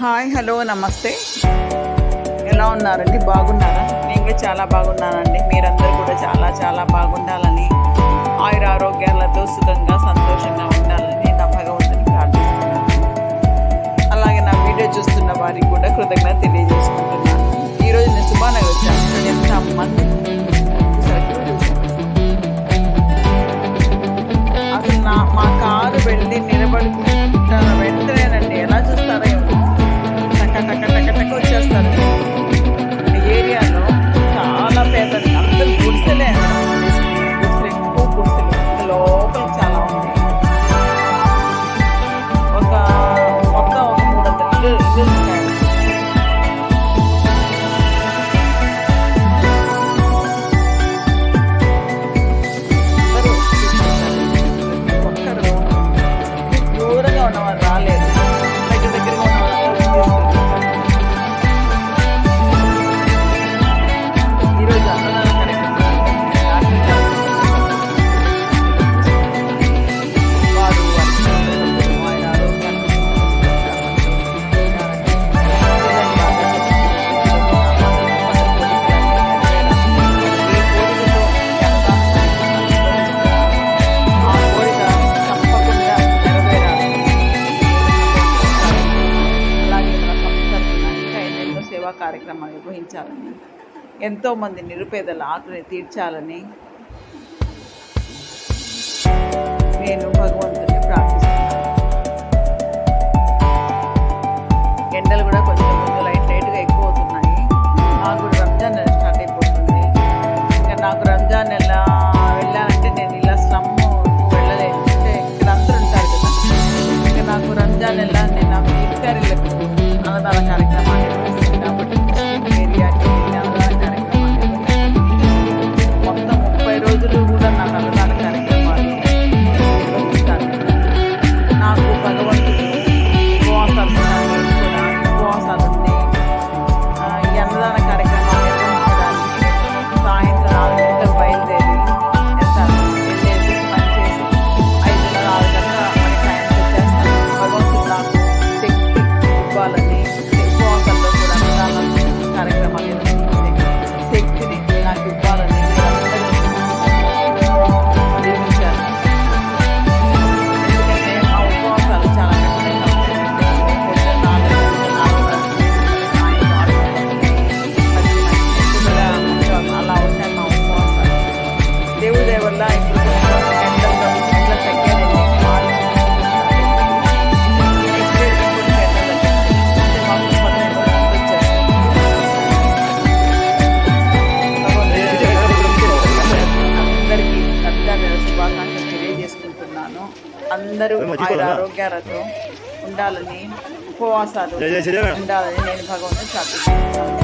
Hi hello నమస్తే. ఎలా ఉన్నారండి? బాగున్నారా? నేను కూడా చాలా బాగున్నానండి. మీరందరూ కూడా చాలా చాలా బాగుండాలని ఆయుర ఆరోగ్యాలతో సుఖంగా సంతోషంగా ఉండాలని నా భగవంతుని ప్రార్థిస్తున్నాను. అలాగే నా వీడియో చూస్తున్న వారికి కూడా కృతజ్ఞత తెలియజేసుకుంటున్నాను. ఈరోజు నేను సుబానగర్ వచ్చాను ఇక్కడ దూరంగా ఉన్నవారు రాలేదు కార్యక్రమం కార్యక్రమాలు నిర్వహించాలని ఎంతోమంది నిరుపేదల ఆకలిని తీర్చాలని నేను భగవంతుని ప్రార్థిస్తున్నాను. ఎండలు కూడా కొంచెం ముందు లైట్ లైట్గా ఎక్కువ అవుతున్నాయి నాకు కూడా రంజాన్ నెల స్టార్ట్ అయిపోతుంది. ఇంకా నాకు రంజాన్ నెల వెళ్ళాలంటే నేను ఇలా స్లమ్ వెళ్ళలేను అంటే ఇక్కడ అందరూ ఉంటారు కదా. ఇంకా నాకు రంజాన్ నెల నేను నాకు ఇఫ్తారీలకు అన్నదాన కార్యక్రమాలు అందరూ ఆయన ఆరోగ్యాలతో ఉండాలని ఉపవాసాలు. ఉండాలని నేను భగవంతుని ప్రార్థిస్తున్నాను